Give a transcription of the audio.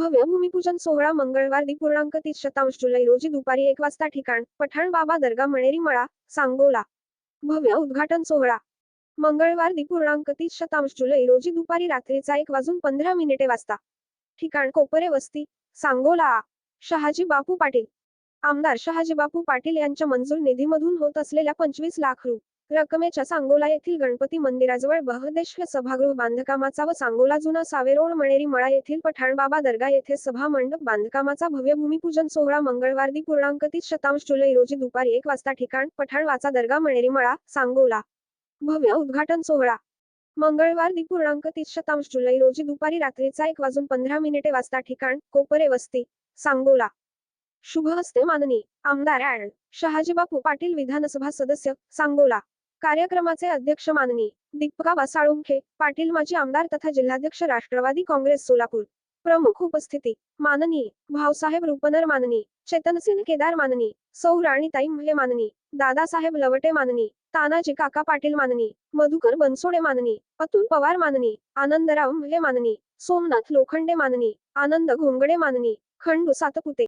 भव्य भूमिपूजन सोहळा मंगळवार दिपूर्णांक तीस शतांश जुलै रोजी दुपारी एक वाजता ठिकाण पठाण बाबा दर्गा मणेरी मळा सांगोला. भव्य उद्घाटन सोहळा. मंगळवार दिपूर्णांक तीस शतांश जुलै रोजी दुपारी रात्रीचा एक वाजून पंधरा मिनिटे वाजता. ठिकाण कोपरे वस्ती सांगोला. शहाजी बापू पाटील. आमदार शहाजी बापू पाटील यांच्या मंजूर निधीमधून होत असलेल्या पंचवीस लाख रु. रकमेच्या सांगोला येथील गणपती मंदिराजवळ बहदेश्वर सभागृह बांधकामाचा व सांगोला जुना सावेरोड मणेरी मळा येथील पठाणबाबा दर्गा येथे सभा मंडप बांधकामाचा भव्य भूमिपूजन सोहळा मंगळवार दिपूर्णांक तीस शतांश जुलै रोजी दुपारी एक वाजता ठिकाण पठाण वाचा दर्गा मणेरी मळा सांगोला. भव्य उद्घाटन सोहळा. मंगळवार दिपूर्णांक तीस शतांश जुलै रोजी दुपारी रात्रीचा एक वाजून पंधरा मिनिटे वाजता ठिकाण कोपरे वस्ती सांगोला. शुभ हस्ते माननी आमदार शहाजीबापू पाटील विधानसभा सदस्य सांगोला. कार्यक्रमाचे अध्यक्ष माननी दीपका साळुंखे पाटील माजी आमदार तथा जिल्हाध्यक्ष राष्ट्रवादी काँग्रेस सोलापूर. प्रमुख उपस्थिती माननीय भाऊसाहेब रुपनर माननी चेतनसिंह केदार माननी सौ राणीताई मुले माननी दादासाहेब लवटे माननी तानाजी काका पाटील माननी मधुकर बनसोडे माननी अतुल पवार माननी आनंदराव मुले माननी सोमनाथ लोखंडे माननी आनंद घोंगडे माननी खंडू सातपुते